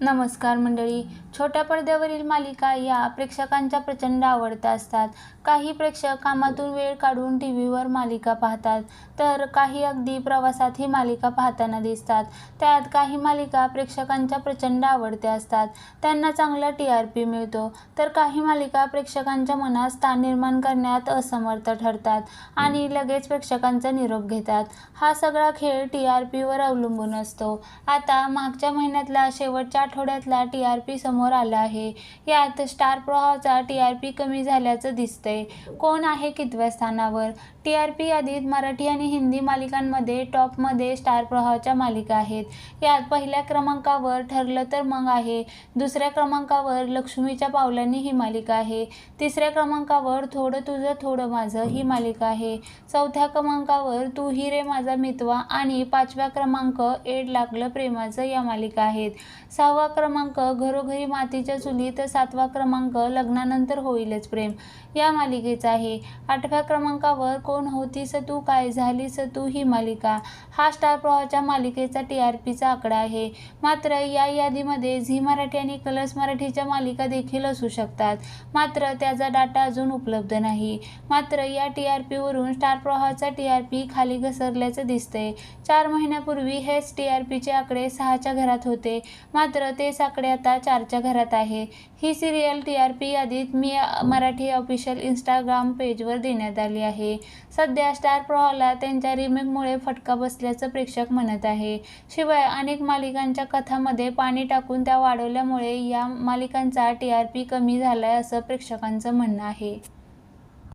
नमस्कार मंडळी. छोट्या पडद्यावरील मालिका या प्रेक्षकांच्या प्रचंड आवडत्या असतात. काही प्रेक्षक कामातून वेळ काढून टी व्हीवर मालिका पाहतात तर काही अगदी प्रवासात ही मालिका पाहताना दिसतात. त्यात काही मालिका प्रेक्षकांच्या प्रचंड आवडत्या असतात. त्यांना चांगला टी आर पी मिळतो तर काही मालिका प्रेक्षकांच्या मनात स्थान निर्माण करण्यात असमर्थ ठरतात आणि लगेच प्रेक्षकांचा निरोप घेतात. हा सगळा खेळ टी आर पीवर अवलंबून असतो. आता मागच्या महिन्यातला शेवटच्या आठवड्यातला टी आर पी समोर आला आहे. यात स्टार प्रवाहाचा टी आर पी कमी झाल्याचं दिसतंय. कोण आहे कितव्या स्थानावर? टी आर पी यादीत मराठी आणि हिंदी मालिकांमध्ये टॉपमध्ये स्टार प्रवाहाच्या मालिका आहेत. यात पहिल्या क्रमांकावर ठरलं तर मग आहे. दुसऱ्या क्रमांकावर लक्ष्मीच्या पावलांनी ही मालिका आहे. तिसऱ्या क्रमांकावर थोडं तुझं थोडं माझं ही मालिका आहे. चौथ्या क्रमांकावर तू ही रे माझा मितवा आणि पाचव्या क्रमांक एड लागलं प्रेमाचं या मालिका आहेत. सहावा क्रमांक घरोघरी मातीच्या चुली तर सातवा क्रमांक लग्नानंतर होईलच प्रेम. या मालिकेचा आहे आठव्या क्रमांकावर कोण होतीस तू काय झालीस तू ही मालिका. हा स्टार प्रवाहाच्या मालिकेचा टी आर पीचा आकडा आहे. मात्र या यादीमध्ये झी मराठी आणि कलर्स मराठीच्या मालिका देखील असू शकतात. मात्र त्याचा डाटा अजून उपलब्ध नाही. मात्र या टी आर पीवरून स्टार प्रवाहाचा टी आर पी खाली घसरल्याचं दिसतंय. चार महिन्यापूर्वी हेच टी आर पीचे आकडे सहाच्या घरात होते. मात्र ते साकडे आता चारच्या घरात आहे. ही सिरियल टी आर पी यादीत मी मराठी ऑफिशियल इंस्टाग्राम पेजवर देण्यात आली आहे. सध्या स्टार प्रवाहाला त्यांच्या रिमेकमुळे फटका बसल्याचं प्रेक्षक म्हणत आहे. शिवाय अनेक मालिकांच्या कथामध्ये पाणी टाकून त्या वाढवल्यामुळे या मालिकांचा टी आर पी कमी झाला आहे असं प्रेक्षकांचं म्हणणं आहे.